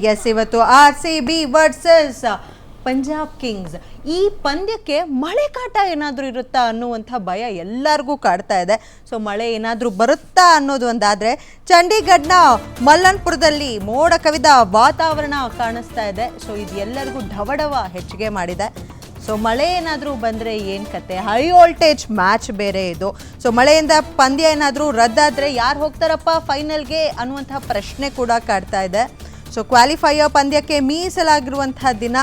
S ಇವತ್ತು R C B versus Punjab kings ಈ ಪಂದ್ಯಕ್ಕೆ ಮಳೆ ಕಾಟ ಏನಾದರೂ ಇರುತ್ತಾ ಅನ್ನುವಂಥ ಭಯ ಎಲ್ಲರಿಗೂ ಕಾಡ್ತಾ ಇದೆ. ಸೊ ಮಳೆ ಏನಾದರೂ ಬರುತ್ತಾ ಅನ್ನೋದು ಒಂದಾದರೆ ಚಂಡೀಗಢನ ಮಲ್ಲನ್ಪುರದಲ್ಲಿ ಮೋಡ ಕವಿದ ವಾತಾವರಣ ಕಾಣಿಸ್ತಾ ಇದೆ. ಸೊ ಇದು ಎಲ್ಲರಿಗೂ ಢವಢವ ಹೆಚ್ಚಿಗೆ ಮಾಡಿದೆ. ಸೊ ಮಳೆ ಏನಾದರೂ ಬಂದರೆ ಏನು ಕತೆ? ಹೈ ವೋಲ್ಟೇಜ್ ಮ್ಯಾಚ್ ಬೇರೆ ಇದು. ಸೊ ಮಳೆಯಿಂದ ಪಂದ್ಯ ಏನಾದರೂ ರದ್ದಾದರೆ ಯಾರು ಹೋಗ್ತಾರಪ್ಪ ಫೈನಲ್ಗೆ ಅನ್ನುವಂಥ ಪ್ರಶ್ನೆ ಕೂಡ ಕಾಡ್ತಾ ಇದೆ. ಸೊ ಕ್ವಾಲಿಫೈಯರ್ ಪಂದ್ಯಕ್ಕೆ ಮೀಸಲಾಗಿರುವಂತಹ ದಿನ.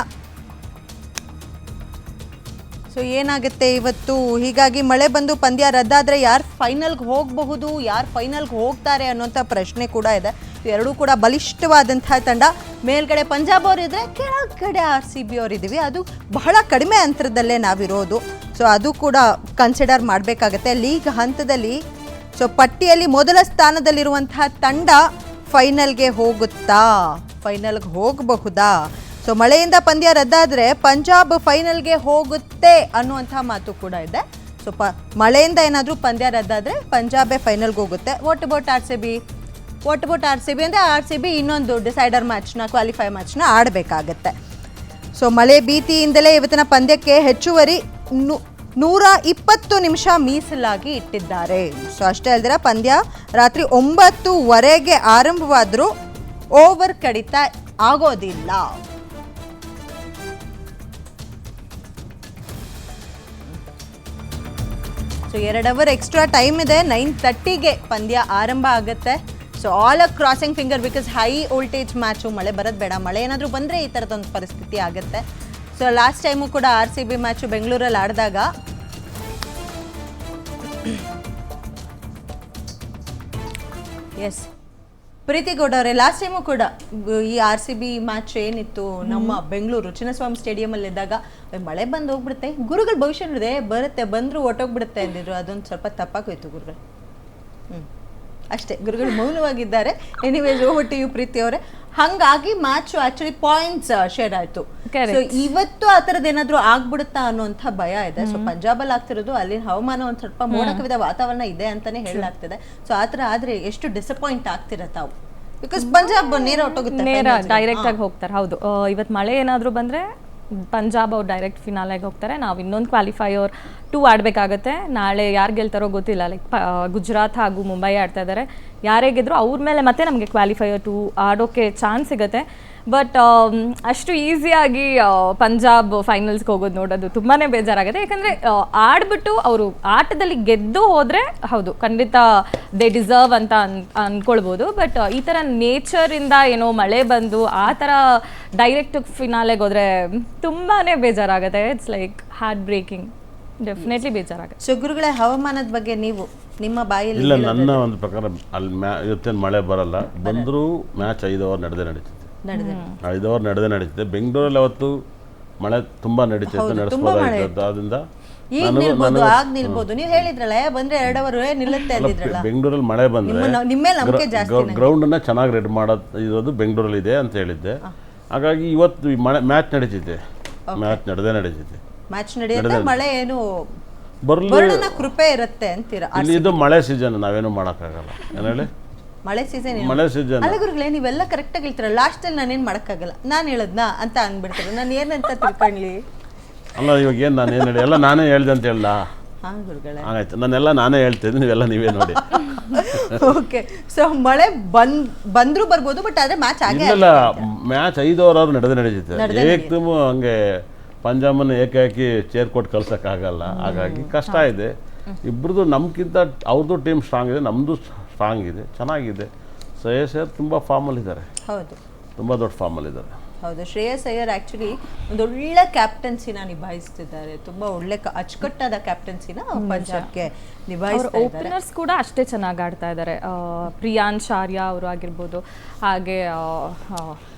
ಸೊ ಏನಾಗುತ್ತೆ ಇವತ್ತು? ಹೀಗಾಗಿ ಮಳೆ ಬಂದು ಪಂದ್ಯ ರದ್ದಾದರೆ ಯಾರು ಫೈನಲ್ಗೆ ಹೋಗಬಹುದು, ಯಾರು ಫೈನಲ್ಗೆ ಹೋಗ್ತಾರೆ ಅನ್ನೋಂಥ ಪ್ರಶ್ನೆ ಕೂಡ ಇದೆ. ಎರಡೂ ಕೂಡ ಬಲಿಷ್ಠವಾದಂತಹ ತಂಡ. ಮೇಲ್ಗಡೆ ಪಂಜಾಬ್ ಅವರಿದ್ರೆ ಕೆಳಗಡೆ ಆರ್ ಸಿ ಬಿ ಅವರಿದ್ದೀವಿ ಅದು ಬಹಳ ಕಡಿಮೆ ಅಂತರದಲ್ಲೇ ನಾವಿರೋದು. ಸೊ ಅದು ಕೂಡ ಕನ್ಸಿಡರ್ ಮಾಡಬೇಕಾಗತ್ತೆ. ಲೀಗ್ ಹಂತದಲ್ಲಿ ಸೊ ಪಟ್ಟಿಯಲ್ಲಿ ಮೊದಲ ಸ್ಥಾನದಲ್ಲಿರುವಂತಹ ತಂಡ ಫೈನಲ್ಗೆ ಹೋಗುತ್ತಾ? ಫೈನಲ್ಗೆ ಹೋಗಬಹುದಾ? ಸೊ ಮಳೆಯಿಂದ ಪಂದ್ಯ ರದ್ದಾದರೆ ಪಂಜಾಬ್ ಫೈನಲ್ಗೆ ಹೋಗುತ್ತೆ ಅನ್ನುವಂಥ ಮಾತು ಕೂಡ ಇದೆ. ಸೊ ಪ, ಮಳೆಯಿಂದ ಏನಾದರೂ ಪಂದ್ಯ ರದ್ದಾದರೆ ಪಂಜಾಬೇ ಫೈನಲ್ಗೆ ಹೋಗುತ್ತೆ. What about R C B what about R C B ಅಂದರೆ ಆರ್ ಸಿ ಬಿ ಇನ್ನೊಂದು ಡಿಸೈಡರ್ ಮ್ಯಾಚ್ನ ಕ್ವಾಲಿಫೈ ಮ್ಯಾಚ್ನ ಆಡಬೇಕಾಗತ್ತೆ. ಸೊ ಮಳೆ ಭೀತಿಯಿಂದಲೇ ಇವತ್ತಿನ ಪಂದ್ಯಕ್ಕೆ ಹೆಚ್ಚುವರಿ ನೂರ ಇಪ್ಪತ್ತು ನಿಮಿಷ ಮೀಸಲಾಗಿ ಇಟ್ಟಿದ್ದಾರೆ. ಸೊ ಅಷ್ಟೇ ಅಲ್ದಿರ ಪಂದ್ಯ ರಾತ್ರಿ ಒಂಬತ್ತುವರೆಗೆ ಆರಂಭವಾದರೂ ಓವರ್ ಕಡಿತ ಆಗೋದಿಲ್ಲ. ಸೊ ಎರಡು ಅವರ್ ಎಕ್ಸ್ಟ್ರಾ ಟೈಮ್ ಇದೆ. ನೈನ್ ತರ್ಟಿಗೆ ಪಂದ್ಯ ಆರಂಭ ಆಗುತ್ತೆ. So all uh crossing finger because high voltage match ಮಳೆ ಬರೋದು ಬೇಡ. ಮಳೆ ಏನಾದರೂ ಬಂದರೆ ಈ ಥರದೊಂದು ಪರಿಸ್ಥಿತಿ ಆಗುತ್ತೆ. ಸೊ ಲಾಸ್ಟ್ ಟೈಮು ಕೂಡ ಆರ್ ಸಿ ಬಿ ಮ್ಯಾಚು ಬೆಂಗಳೂರಲ್ಲಿ ಆಡಿದಾಗ ಎಸ್ ಪ್ರೀತಿ ಗೌಡ ಅವರೇ ಲಾಸ್ಟ್ ಟೈಮು ಕೂಡ ಈ ಆರ್ ಸಿ ಬಿ ಮ್ಯಾಚ್ ಏನಿತ್ತು ನಮ್ಮ ಬೆಂಗಳೂರು ಚಿನ್ನಸ್ವಾಮಿ ಸ್ಟೇಡಿಯಮಲ್ಲಿ ಇದ್ದಾಗ ಮಳೆ ಬಂದು ಹೋಗ್ಬಿಡುತ್ತೆ. ಗುರುಗಳು ಭವಿಷ್ಯ ನೋಡಿದೆ ಬರುತ್ತೆ ಬಂದರೂ ಹೊಟ್ಟೋಗ್ಬಿಡುತ್ತೆ ಅಂದಿದ್ರು. ಅದೊಂದು ಸ್ವಲ್ಪ ತಪ್ಪಾಗೋಯ್ತು ಗುರುಗಳು. ಹ್ಞೂ ಅಷ್ಟೇ ಗುರುಗಳು ಮೌನವಾಗಿದ್ದಾರೆ. Anyways over to you Preethi ಅವರೇ ಹಂಗಾಗಿ ಮ್ಯಾಚ್ ಆಕ್ಚುಲಿ ಪಾಯಿಂಟ್ಸ್ ಶೇರ್ ಆಯ್ತು. ಸೊ ಇವತ್ತು ಆ ಥರದ್ದು ಏನಾದರೂ ಆಗ್ಬಿಡುತ್ತಾ ಅನ್ನುವಂಥ ಭಯ ಇದೆ. ಸೊ ಪಂಜಾಬಲ್ಲಿ ಆಗ್ತಿರೋದು ಅಲ್ಲಿನ ಹವಾಮಾನ ಒಂದು ಸ್ವಲ್ಪ ಮೋಡಕವಿದ ವಾತಾವರಣ ಇದೆ ಅಂತಾನೆ ಹೇಳಲಾಗ್ತಿದೆ. ಸೊ ಆ ಥರ ಆದ್ರೆ ಎಷ್ಟು ಡಿಸಪಾಯಿಂಟ್ ಆಗ್ತಿರ ತಾವು? ಬಿಕಾಸ್ ಪಂಜಾಬ್ ನೇರ ಹೊಟ್ಟೋಗುತ್ತೆ ನೇರ. ಡೈರೆಕ್ಟ್ ಆಗಿ ಹೋಗ್ತಾರೆ ಹೌದು. ಇವತ್ತು ಮಳೆ ಏನಾದರೂ ಬಂದರೆ ಪಂಜಾಬ್ ಅವ್ರು ಡೈರೆಕ್ಟ್ ಫಿನಾಲೆಗೆ ಹೋಗ್ತಾರೆ. ನಾವು ಇನ್ನೊಂದು ಕ್ವಾಲಿಫೈಯರ್ ಟೂ ಆಡಬೇಕಾಗತ್ತೆ. ನಾಳೆ ಯಾರು ಗೆಲ್ತಾರೋ ಗೊತ್ತಿಲ್ಲ. ಲೈಕ್ ಗುಜರಾತ್ ಹಾಗೂ ಮುಂಬೈ ಆಡ್ತಾ ಇದ್ದಾರೆ ಯಾರೇ ಗೆದ್ರು ಅವ್ರ ಮೇಲೆ ಮತ್ತೆ ನಮಗೆ ಕ್ವಾಲಿಫೈಯರ್ ಟೂ ಆಡೋಕ್ಕೆ ಚಾನ್ಸ್ ಸಿಗುತ್ತೆ. ಬಟ್ ಅಷ್ಟು ಈಸಿಯಾಗಿ ಪಂಜಾಬ್ ಫೈನಲ್ಸ್ಗೆ ಹೋಗೋದು ನೋಡೋದು ತುಂಬಾ ಬೇಜಾರಾಗುತ್ತೆ. ಯಾಕಂದರೆ ಆಡ್ಬಿಟ್ಟು ಅವರು ಆಟದಲ್ಲಿ ಗೆದ್ದು ಹೋದರೆ ಹೌದು ಖಂಡಿತ ದೇ ಡಿಸರ್ವ್ ಅಂತ ಅನ್ ಅಂದ್ಕೊಳ್ಬೋದು ಬಟ್ ಈ ಥರ ನೇಚರಿಂದ ಏನೋ ಮಳೆ ಬಂದು ಆ ಥರ ಡೈರೆಕ್ಟ್ ಫಿನಾಲೆಗೆ ಹೋದರೆ ತುಂಬಾ ಬೇಜಾರಾಗುತ್ತೆ. It's like heart breaking definitely ಬೇಜಾರಾಗುತ್ತೆ. ಸೊ ಗುರುಗಳೇ ಹವಾಮಾನದ ಬಗ್ಗೆ ನೀವು ನಿಮ್ಮ ಬಾಯಲ್ಲಿ ಇಲ್ಲ ನನ್ನ ಒಂದು ಪ್ರಕಾರ ಅಲ್ಲಿ ಮ್ಯಾ ಇವತ್ತೇನು ಮಳೆ ಬರಲ್ಲ. ಬಂದರೂ ಮ್ಯಾಚ್ ಐದು ಅವರ್ ನಡೆದೇ ನಡೀತದೆ. ನಡೆದ ಐದು ಓವರ್ ನಡೆದೇ ನಡೀತಿದೆ ಬೆಂಗಳೂರಲ್ಲಿ ಅವತ್ತು ಮಳೆ ತುಂಬಾ ನಡೀತಿತ್ತು ನಡೆಸ್ಬೋದಾಗಿತ್ತು ಅದರಿಂದ ಈಗ ನಿಲ್ಬೋದು ಆಗ ನಿಲ್ಬೋದು. ನೀವು ಹೇಳಿದ್ರಲ್ಲ "ಏ, ಬಂದ್ರೆ ಎರಡು ಅವರ್ ನಿಲ್ಲುತ್ತೆ ಅಂದಿದ್ರಲ್ಲ. ಬೆಂಗಳೂರಲ್ಲಿ ಮಳೆ ಬಂದ್ರೆ ಗ್ರೌಂಡ್ ಅನ್ನ ಮೇಲೆ ನಂಬಿಕೆ ಜಾಸ್ತಿ ಗ್ರೌಂಡನ್ನು ಚೆನ್ನಾಗಿ ರೆಡಿ ಮಾಡೋದು ಇರೋದು ಬೆಂಗಳೂರಲ್ಲಿ ಇದೆ ಅಂತ ಹೇಳಿದ್ದೆ. ಹಾಗಾಗಿ ಇವತ್ತು ಈ ಮಳೆ ಮ್ಯಾಚ್ ನಡೀತಿದೆ. ಮ್ಯಾಚ್ ನಡೆದೇ ನಡೀತಿದೆ ಮ್ಯಾಚ್ ನಡೆಯುತ್ತೆ ಮಳೆ ಏನು ಕೃಪೆ ಇರುತ್ತೆ ಅಂತೀರಾ ಇಲ್ಲಿ ಇದು ಮಳೆ ಸೀಸನ್ ನಾವೇನು ಮಾಡೋಕ್ಕಾಗಲ್ಲ. ಏನ ಹೇಳಿ? ಮಳೆ ಸೀಸನ್ ಮಳೆ ಸೀಸನ್ ಅಲ್ಲ ಗುರುಗಳೇ ನೀವೆಲ್ಲ ಕರೆಕ್ಟ್ ಆಗಿ ಹೇಳ್ತೀರ. ಲಾಸ್ಟ್ ಅಲ್ಲಿ ನಾನೇನ್ ಮಾಡಕ್ಕಾಗಲ್ಲ. ನಾನು ಹೇಳದ್ನಾ ಅಂತ ಅಂದ್ಬಿಡ್ತಾರೆ. ನಾನು ಏನಂತ ತಿಳ್ಕೊಳ್ಳಿ? ಅಲ್ಲ ಇವಾಗ ಏನು ನಾನು ಏನು ಹೇಳಿ? ಎಲ್ಲ ನಾನೇ ಹೇಳ್ದೆ ಅಂತ ಹೇಳಲ್ಲ ಹಾ ಗುರುಗಳೇ. ನಾನೆಲ್ಲ ನಾನೇ ಹೇಳ್ತೀನಿ ನೀವೆಲ್ಲ ನೀವೇ ನೋಡಿ. ಓಕೆ ಸೊ ಮಳೆ ಬಂದ್ ಬಂದ್ರು ಬರ್ಬೋದು ಬಟ್ ಆದ್ರೆ ಮ್ಯಾಚ್ ಆಗೇ ಇಲ್ಲ ಮ್ಯಾಚ್ ಐದು ಓವರ್ ನಡೆದೇ ನಡೀತಿದೆ ಏಕ್ದಮ್ ಹಂಗೆ ಪಂಜಾಬನ್ನು ಏಕಾಕಿ ಚೇರ್ ಕೊಟ್ಟು ಕಳ್ಸೋಕ್ಕಾಗಲ್ಲ. ಹಾಗಾಗಿ ಕಷ್ಟ ಇದೆ. ಇಬ್ರದ್ದು ನಮ್ಗಿಂತ ಅವ್ರದ್ದು ಟೀಮ್ ಸ್ಟ್ರಾಂಗ್ ಇದೆ ನಮ್ಮದು ಸ್ಟ್ರಾಂಗ್ ಇದೆ ಚೆನ್ನಾಗಿದೆ. ಶ್ರೇಯಸ್ ಅಯ್ಯರ್ ತುಂಬ ಫಾರ್ಮಲ್ಲಿದ್ದಾರೆ ಹೌದು. ತುಂಬ ದೊಡ್ಡ ಫಾರ್ಮಲ್ಲಿದ್ದಾರೆ ಹೌದು ಶ್ರೇಯಸ್ ಅಯ್ಯರ್ ಆಕ್ಚುಲಿ ಒಂದೊಳ್ಳೆ ಒಳ್ಳೆ ಕ್ಯಾಪ್ಟನ್ಸಿನ ನಿಭಾಯಿಸ್ತಿದ್ದಾರೆ. ತುಂಬಾ ಒಳ್ಳೆ ಕ- ಅಚ್ಚುಕಟ್ಟಾದ ಕ್ಯಾಪ್ಟನ್ಸಿನ ಪಂಜಾಬ್ಗೆ ನಿಭಾಯಿಸ್ತಾರೆ ನಿಭಾಯಿಸ್ತಾ ಓಪನರ್ಸ್ ಕೂಡ ಅಷ್ಟೇ ಚೆನ್ನಾಗಿ ಆಡ್ತಾ ಇದ್ದಾರೆ. ಪ್ರಿಯಾನ್ ಶಾರ್ಯ ಅವರು ಆಗಿರ್ಬೋದು ಹಾಗೆ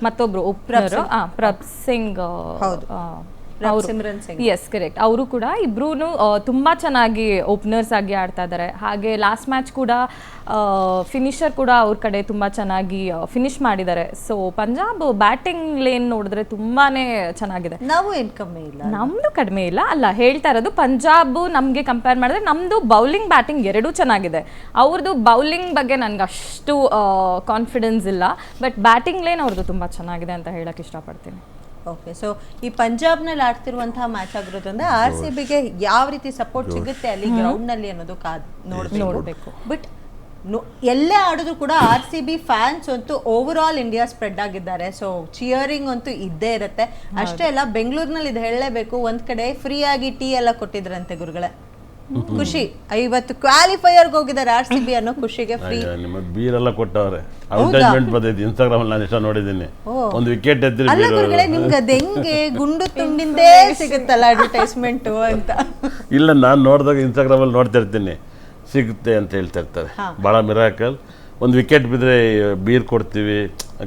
ಮತ್ತೊಬ್ರು ಓಪನರ್ ಸಿಂಗ್. ಹೌದು. ಎಸ್ ಕರೆಕ್ಟ್ ಅವರು ಕೂಡ ಇಬ್ರು ತುಂಬಾ ಚೆನ್ನಾಗಿ ಓಪನರ್ಸ್ ಆಗಿ ಆಡ್ತಾ ಇದ್ದಾರೆ ಹಾಗೆ ಲಾಸ್ಟ್ ಮ್ಯಾಚ್ ಕೂಡ ಫಿನಿಷರ್ ಕೂಡ ಅವ್ರ ಕಡೆ ತುಂಬಾ ಚೆನ್ನಾಗಿ ಫಿನಿಶ್ ಮಾಡಿದ್ದಾರೆ ಸೊ ಪಂಜಾಬ್ ಬ್ಯಾಟಿಂಗ್ ಲೇನ್ ನೋಡಿದ್ರೆ ತುಂಬಾನೇ ಚೆನ್ನಾಗಿದೆ. ನಾವು ಏನ್ ಕಮ್ಮಿ ಇಲ್ಲ? ನಮ್ದು ಕಡಿಮೆ ಇಲ್ಲ. ಅಲ್ಲ ಹೇಳ್ತಾ ಇರೋದು ಪಂಜಾಬ್ ನಮ್ಗೆ ಕಂಪೇರ್ ಮಾಡಿದ್ರೆ ನಮ್ದು ಬೌಲಿಂಗ್ ಬ್ಯಾಟಿಂಗ್ ಎರಡೂ ಚೆನ್ನಾಗಿದೆ. ಅವ್ರದ್ದು ಬೌಲಿಂಗ್ ಬಗ್ಗೆ ನನ್ಗೆ ಅಷ್ಟು ಕಾನ್ಫಿಡೆನ್ಸ್ ಇಲ್ಲ. ಬಟ್ ಬ್ಯಾಟಿಂಗ್ ಲೇನ್ ಅವ್ರದ್ದು ತುಂಬಾ ಚೆನ್ನಾಗಿದೆ ಅಂತ ಹೇಳಕ್ ಇಷ್ಟಪಡ್ತೀನಿ. ಓಕೆ ಸೊ ಈ ಪಂಜಾಬ್ನಲ್ಲಿ ಆಡ್ತಿರುವಂತಹ ಮ್ಯಾಚ್ ಆಗಿರೋದ್ರಿಂದ ಆರ್ ಸಿ ಬಿಗೆ ಯಾವ ರೀತಿ ಸಪೋರ್ಟ್ ಸಿಗುತ್ತೆ ಅಲ್ಲಿ ಗ್ರೌಂಡ್ನಲ್ಲಿ ಅನ್ನೋದು ಕಾದ್ ನೋಡ್ಬೇಕು. ನೋಡ್ಬೇಕು. ಬಟ್ ಎಲ್ಲೇ ಆಡಿದ್ರು ಕೂಡ ಆರ್ ಸಿ ಬಿ ಫ್ಯಾನ್ಸ್ ಅಂತೂ ಓವರ್ ಆಲ್ ಇಂಡಿಯಾ ಸ್ಪ್ರೆಡ್ ಆಗಿದ್ದಾರೆ. ಸೊ ಚಿಯರಿಂಗ್ ಅಂತೂ ಇದ್ದೇ ಇರುತ್ತೆ. ಅಷ್ಟೇ ಅಲ್ಲ ಬೆಂಗಳೂರಿನಲ್ಲಿ ಇದು ಹೇಳಲೇಬೇಕು. ಒಂದ್ ಕಡೆ ಫ್ರೀ ಆಗಿ ಟೀ ಎಲ್ಲ ಕೊಟ್ಟಿದ್ರಂತೆ ಗುರುಗಳೇ. ಖುಷಿ. ಐವತ್ತು ಕ್ವಾಲಿಫೈಯರ್ ಹೋಗಿದ್ದಾರೆ ಆರ್ ಸಿ ಬಿ ಅನ್ನೋ ಖುಷಿಗೆ ಫ್ರೀ ನಿಮಗೆ ನಿಮ್ಮ ಬೀರೆಲ್ಲ ಕೊಟ್ಟವ್ರೆ. ಅಡ್ವರ್ಟೈಸ್ಮೆಂಟ್ ಬಂದೈತಿ ಇನ್ಸ್ಟಾಗ್ರಾಮ್ ಅಲ್ಲಿ ನಾನು ಇಷ್ಟ ನೋಡಿದ್ದೀನಿ. ಒಂದು ವಿಕೆಟ್ ಎದ್ದಿರಿ ಅಲ್ಲ ಗುರುಗಳೇ ನಿಮ್ಗೆ ಅದು ಹೆಂಗೆ? ಗುಂಡು ತುಂಡಿಂದೇ ಸಿಗುತ್ತಲ್ಲ ಅಡ್ವರ್ಟೈಸ್ಮೆಂಟ್ ಅಂತ. ಇಲ್ಲ ನಾನು ನೋಡಿದಾಗ ಇನ್ಸ್ಟಾಗ್ರಾಮ್ ಅಲ್ಲಿ ನೋಡ್ತಾ ಇರ್ತೀನಿ ಸಿಗುತ್ತೆ ಅಂತ ಹೇಳ್ತಾ ಇರ್ತಾರೆ. ಭಾಳ ಮಿರಾಕಲ್ ಒಂದು ವಿಕೆಟ್ ಬಿದ್ರೆ ಬೀರ್ ಕೊಡ್ತೀವಿ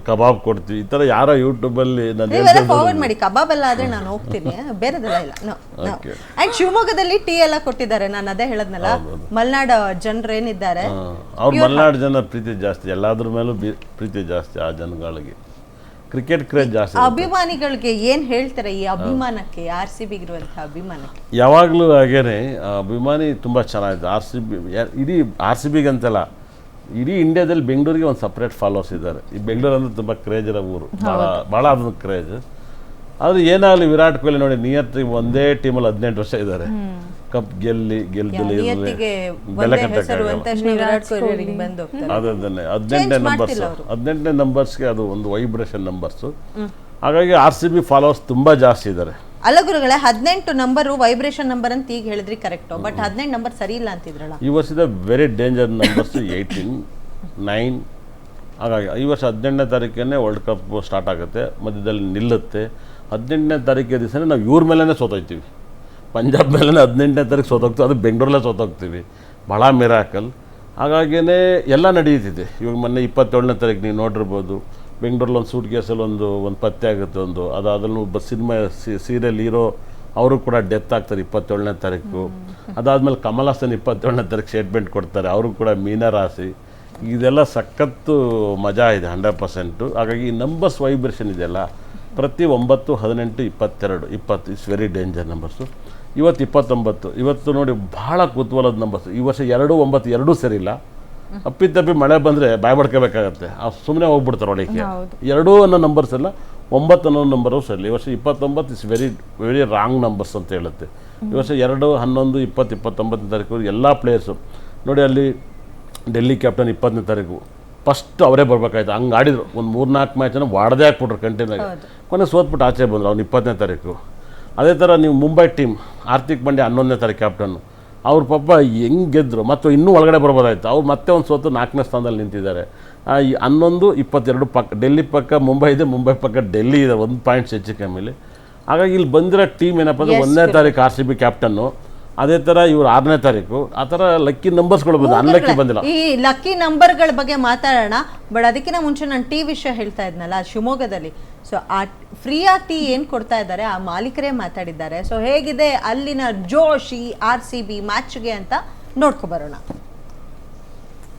ಕಬಾಬ್ ಕೊಡ್ತೀವಿ ಈ ಥರ ಯಾರೋ ಯೂಟ್ಯೂಬಲ್ಲಿ ನಾನು ನೀವೆಲ್ಲ ಫಾರ್ವರ್ಡ್ ಮಾಡಿ ಕಬಾಬ್ ಎಲ್ಲ ಆದ್ರೆ ನಾನು ಹೋಗ್ತೀನಿ ಬೇರೆದೆಲ್ಲ ಇಲ್ಲ Okay. ಅಂಡ್ ಶಿವಮೊಗ್ಗದಲ್ಲಿ ಟೀ ಎಲ್ಲ ಕೊಟ್ಟಿದ್ದಾರೆ ನಾನು ಅದೇ ಹೇಳದ್ನಲ್ಲ ಮಲ್ನಾಡ ಜನರು ಏನಿದ್ದಾರೆ ಅವ್ರ ಮಲೆನಾಡು ಜನ ಪ್ರೀತಿ ಜಾಸ್ತಿ ಎಲ್ಲಾದ್ರ ಮೇಲೂ ಬಿ ಪ್ರೀತಿ ಜಾಸ್ತಿ ಆ ಜನಗಳಿಗೆ. ಕ್ರಿಕೆಟ್ ಕ್ರೇಜ್ ಜಾಸ್ತಿ ಅಭಿಮಾನಿಗಳಿಗೆ ಏನ್ ಹೇಳ್ತಾರೆ ಈ ಅಭಿಮಾನಕ್ಕೆ ಆರ್ ಸಿ ಬಿಗಿರುವಂತಹ ಅಭಿಮಾನ ಅಭಿಮಾನಕ್ಕೆ? ಯಾವಾಗಲೂ ಹಾಗೇನೆ ಆ ಅಭಿಮಾನಿ ತುಂಬಾ ಚೆನ್ನಾಗಿದೆ ಆರ್ ಸಿ ಬಿ ಇಡೀ ಆರ್ ಸಿ ಬಿಗೆ ಅಂತಲ್ಲ ಇಡೀ ಇಂಡಿಯಾದಲ್ಲಿ ಬೆಂಗಳೂರಿಗೆ ಒಂದು ಸಪ್ರೇಟ್ ಫಾಲೋವರ್ಸ್ ಇದ್ದಾರೆ. ಈ ಬೆಂಗಳೂರು ಅಂದ್ರೆ ತುಂಬ ಕ್ರೇಜ್ ಇರೋ ಊರು. ಭಾಳ ಭಾಳ ಅದೊಂದು ಕ್ರೇಜ್ ಆದರೆ ಏನಾಗಲಿ ವಿರಾಟ್ ಕೊಹ್ಲಿ ನೋಡಿ ನಿಯತ್ತಿ ಒಂದೇ ಟೀಮಲ್ಲಿ ಹದಿನೆಂಟು ವರ್ಷ ಇದ್ದಾರೆ. ಕಪ್ ಗೆಲ್ಲಿ ಗೆಲ್ದಲ್ಲಿ ನಿಯತ್ತಿಗೆ ಬೆಲೆ ಅದನ್ನೇ ಹದಿನೆಂಟನೇ ನಂಬರ್ಸ್ ಹದಿನೆಂಟನೇ ನಂಬರ್ಸ್ಗೆ ಅದು ಒಂದು ವೈಬ್ರೇಷನ್ ನಂಬರ್ಸು ಹಾಗಾಗಿ ಆರ್ ಸಿ ಬಿ ಫಾಲೋವರ್ಸ್ ತುಂಬ ಜಾಸ್ತಿ ಇದ್ದಾರೆ. ಅಲ್ಲ ಗುರುಗಳೇ ಹದಿನೆಂಟು ನಂಬರು ವೈಬ್ರೇಷನ್ ನಂಬರ್ ಅಂತ ಈಗ ಹೇಳಿದ್ರಿ ಕರೆಕ್ಟು ಬಟ್ ಹದಿನೆಂಟು ನಂಬರ್ ಸರಿ ಇಲ್ಲ ಅಂತಿದ್ರಲ್ಲ. ಈ ವರ್ಷದ very danger numbers eighteen nine ಹಾಗಾಗಿ ಈ ವರ್ಷ ಹದಿನೆಂಟನೇ ತಾರೀಕೇ ವರ್ಲ್ಡ್ ಕಪ್ ಸ್ಟಾರ್ಟ್ ಆಗುತ್ತೆ ಮಧ್ಯದಲ್ಲಿ ನಿಲ್ಲುತ್ತೆ. ಹದಿನೆಂಟನೇ ತಾರೀಕಿನ ದಿವಸನೇ ನಾವು ಇವ್ರ ಮೇಲೇ ಸೋತೋಗ್ತೀವಿ ಪಂಜಾಬ್ ಮೇಲೇ ಹದಿನೆಂಟನೇ ತಾರೀಕು ಸೋತೋಗ್ತೀವಿ ಅದು ಬೆಂಗಳೂರಲ್ಲೇ ಸೋತೋಗ್ತೀವಿ. ಭಾಳ ಮಿರಾಕಲ್ ಹಾಗಾಗಿಯೇ ಎಲ್ಲ ನಡೆಯುತ್ತಿದೆ ಇವಾಗ ಮೊನ್ನೆ ಇಪ್ಪತ್ತೇಳನೇ ತಾರೀಕು ನೀವು ನೋಡಿರ್ಬೋದು ಬೆಂಗಳೂರಲ್ಲಿ ಒಂದು ಸೂಟ್ ಕೇಸಲ್ಲಿ ಒಂದು ಒಂದು ಪತ್ತೆ ಆಗುತ್ತೆ ಒಂದು. ಅದಾದ್ರೂ ಒಬ್ಬ ಸಿನಿಮಾ ಸೀರಿಯಲ್ ಹೀರೋ ಅವರು ಕೂಡ ಡೆತ್ ಆಗ್ತಾರೆ ಇಪ್ಪತ್ತೇಳನೇ ತಾರೀಕು. ಅದಾದಮೇಲೆ ಕಮಲ್ ಹಾಸನ್ ಇಪ್ಪತ್ತೇಳನೇ ತಾರೀಕು ಸ್ಟೇಟ್ಮೆಂಟ್ ಕೊಡ್ತಾರೆ. ಅವರು ಕೂಡ ಮೀನ ರಾಶಿ. ಇದೆಲ್ಲ ಸಖತ್ತು ಮಜಾ ಇದೆ, ಹಂಡ್ರೆಡ್ ಪರ್ಸೆಂಟು. ಹಾಗಾಗಿ ಈ ನಂಬರ್ಸ್ ವೈಬ್ರೇಷನ್ ಇದೆಯಲ್ಲ, ಪ್ರತಿ ಒಂಬತ್ತು, ಹದಿನೆಂಟು, ಇಪ್ಪತ್ತೆರಡು. ಇಪ್ಪತ್ತು, ಇಟ್ಸ್ ವೆರಿ ಡೇಂಜರ್ ನಂಬರ್ಸು. ಇವತ್ತು ಇಪ್ಪತ್ತೊಂಬತ್ತು. ಇವತ್ತು ನೋಡಿ ಭಾಳ ಕುತೂಹಲದ ನಂಬರ್ಸ್. ಈ ವರ್ಷ ಎರಡು ಒಂಬತ್ತು, ಎರಡೂ ಸರಿ ಇಲ್ಲ. ಅಪ್ಪಿತಪ್ಪಿ ಮಳೆ ಬಂದರೆ ಬಾಯ್ ಆ ಸುಮ್ಮನೆ ಹೋಗ್ಬಿಡ್ತಾರೆ ಒಳಗೆ ಎರಡೂ ಅನ್ನೋ ನಂಬರ್ಸ್ ಎಲ್ಲ ಒಂಬತ್ತು ಅನ್ನೋ ನಂಬರು ಸರಿ. ಈ ವರ್ಷ ಇಪ್ಪತ್ತೊಂಬತ್ತು is very very wrong numbers ಅಂತ ಹೇಳುತ್ತೆ. ಈ ವರ್ಷ ಎರಡು ಹನ್ನೊಂದು ಇಪ್ಪತ್ತು ಇಪ್ಪತ್ತೊಂಬತ್ತನೇ ತಾರೀಕು ಎಲ್ಲ ಪ್ಲೇಯರ್ಸು ನೋಡಿ ಅಲ್ಲಿ ಡೆಲ್ಲಿ ಕ್ಯಾಪ್ಟನ್ ಇಪ್ಪತ್ತನೇ ತಾರೀಕು. ಫಸ್ಟ್ ಅವರೇ ಬರಬೇಕಾಯ್ತು. ಹಂಗೆ ಆಡಿದ್ರು. ಒಂದು ಮೂರು ನಾಲ್ಕು ಮ್ಯಾಚನ್ನು ವಾಡದೇ ಹಾಕ್ಬಿಟ್ರು ಕಂಟಿನ್ಯೂ ಕೊನೆ ಸೋತ್ಬಿಟ್ಟು ಆಚೆ ಬಂದರು ಅವ್ನು ಇಪ್ಪತ್ತನೇ ತಾರೀಕು. ಅದೇ ಥರ ನೀವು ಮುಂಬೈ ಟೀಮ್ ಆರ್ಥಿಕ್ ಪಾಂಡ್ಯ ಹನ್ನೊಂದನೇ ತಾರೀಕು ಕ್ಯಾಪ್ಟನ್ನು ಅವ್ರ ಪಾಪ ಹೆಂಗೆ ಗೆದ್ದರು ಮತ್ತು ಇನ್ನೂ ಒಳಗಡೆ ಬರ್ಬೋದಾಯ್ತು. ಅವ್ರು ಮತ್ತೆ ಒಂದು ಸೋತು ನಾಲ್ಕನೇ ಸ್ಥಾನದಲ್ಲಿ ನಿಂತಿದ್ದಾರೆ. ಹನ್ನೊಂದು ಇಪ್ಪತ್ತೆರಡು ಪಕ್ಕ ಡೆಲ್ಲಿ ಪಕ್ಕ ಮುಂಬೈ ಇದೆ ಮುಂಬೈ ಪಕ್ಕ ಡೆಲ್ಲಿ ಇದೆ ಒಂದು ಪಾಯಿಂಟ್ಸ್ ಹೆಚ್ಚು ಕಮ್ಮಿಲಿ ಹಾಗಾಗಿ ಇಲ್ಲಿ ಬಂದಿರೋ ಟೀಮ್ ಏನಪ್ಪ ಅಂದರೆ ಒಂದನೇ ತಾರೀಕು ಆರ್ ಸಿ ಬಿ ಕ್ಯಾಪ್ಟನ್ನು ಅದೇ ತರ ಇವ್ರು ಆರನೇ ತಾರೀಕು ಆ ಥರ ಲಕ್ಕಿ ನಂಬರ್ಸ್ ಬಂದು ಅನ್ಲಕ್ಕಿ ಬಂದಿಲ್ಲ. ಈ ಲಕ್ಕಿ ನಂಬರ್ಗಳ ಬಗ್ಗೆ ಮಾತಾಡೋಣ. ಬಟ್ ಅದಕ್ಕಿಂತ ಮುಂಚೆ ನಾನು ಟೀ ವಿಷಯ ಹೇಳ್ತಾ ಇದ್ನಲ್ಲ ಶಿವಮೊಗ್ಗದಲ್ಲಿ. ಸೊ ಆ ಫ್ರೀ ಆಗಿ ಟೀ ಏನು ಕೊಡ್ತಾ ಇದ್ದಾರೆ ಆ ಮಾಲೀಕರೇ ಮಾತಾಡಿದ್ದಾರೆ. ಸೊ ಹೇಗಿದೆ ಅಲ್ಲಿನ ಜೋಶ್ ಈ ಆರ್ ಸಿ ಬಿ ಮ್ಯಾಚ್ಗೆ ಅಂತ ನೋಡ್ಕೊ ಬರೋಣ.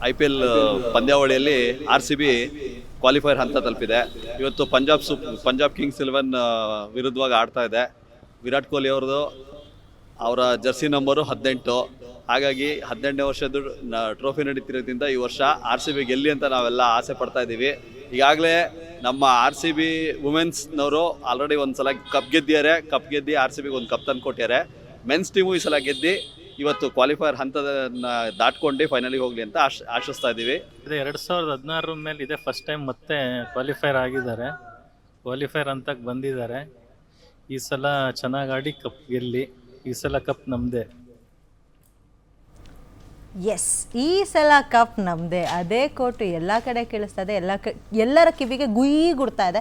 ಐ ಪಿ ಎಲ್ ಪಂದ್ಯಾವಳಿಯಲ್ಲಿ ಆರ್ ಸಿ ಬಿ ಕ್ವಾಲಿಫೈರ್ ಹಂತ ತಲುಪಿದೆ. ಇವತ್ತು ಪಂಜಾಬ್ ಸೂಪ್ ಪಂಜಾಬ್ ಕಿಂಗ್ಸ್ ಇಲೆವೆನ್ ವಿರುದ್ಧವಾಗಿ ಆಡ್ತಾ ಇದೆ. ವಿರಾಟ್ ಕೊಹ್ಲಿ ಅವ್ರದ್ದು ಅವರ ಜರ್ಸಿ ನಂಬರು ಹದಿನೆಂಟು. ಹಾಗಾಗಿ ಹದಿನೆಂಟನೇ ವರ್ಷದ ಟ್ರೋಫಿ ನಡೀತಿರೋದ್ರಿಂದ ಈ ವರ್ಷ ಆರ್ ಸಿ ಬಿ ಗೆಲ್ಲಿ ಅಂತ ನಾವೆಲ್ಲ ಆಸೆ ಪಡ್ತಾ ಇದ್ದೀವಿ. ಈಗಾಗಲೇ ನಮ್ಮ ಆರ್ ಸಿ ಬಿ ವುಮೆನ್ಸ್ನವರು ಆಲ್ರೆಡಿ ಒಂದು ಸಲ ಕಪ್ ಗೆದ್ದಿದ್ದಾರೆ. ಕಪ್ ಗೆದ್ದು ಆರ್ ಸಿ ಬಿಗೆ ಒಂದು ಕಪ್ ತಂದು ಕೊಟ್ಟಿದ್ದಾರೆ ಮೆನ್ಸ್ ಟೀಮು ಈ ಸಲ ಗೆದ್ದು ಇವತ್ತು ಕ್ವಾಲಿಫೈರ್ ಹಂತದನ್ನ ದಾಟ್ಕೊಂಡು ಫೈನಲಿಗೆ ಹೋಗಲಿ ಅಂತ ಆಶ್, ಆಶಿಸ್ತಾ ಇದ್ದೀವಿ. ಇದು ಎರಡು ಸಾವಿರದ ಹದಿನಾರರ ಮೇಲೆ ಇದೇ ಫಸ್ಟ್ ಟೈಮ್ ಮತ್ತೆ ಕ್ವಾಲಿಫೈರ್ ಆಗಿದ್ದಾರೆ. ಕ್ವಾಲಿಫೈರ್ ಅಂತಕ್ಕೆ ಬಂದಿದ್ದಾರೆ. ಈ ಸಲ ಚೆನ್ನಾಗಿ ಆಡಿ ಕಪ್ ಗೆಲ್ಲಿ. ಈ ಸಲ ಕಪ್ ನಮ್ಮದೇ ಎಸ್ ಈ ಸಲ ಕಪ್ ನಮ್ಮದೇ ಅದೇ ಕೋಟು ಎಲ್ಲ ಕಡೆ ಕೇಳಿಸ್ತಾ ಇದೆ. ಎಲ್ಲ ಕ ಎಲ್ಲರ ಕಿವಿಗೆ ಗುಯಿ ಗುಡ್ತಾ ಇದೆ.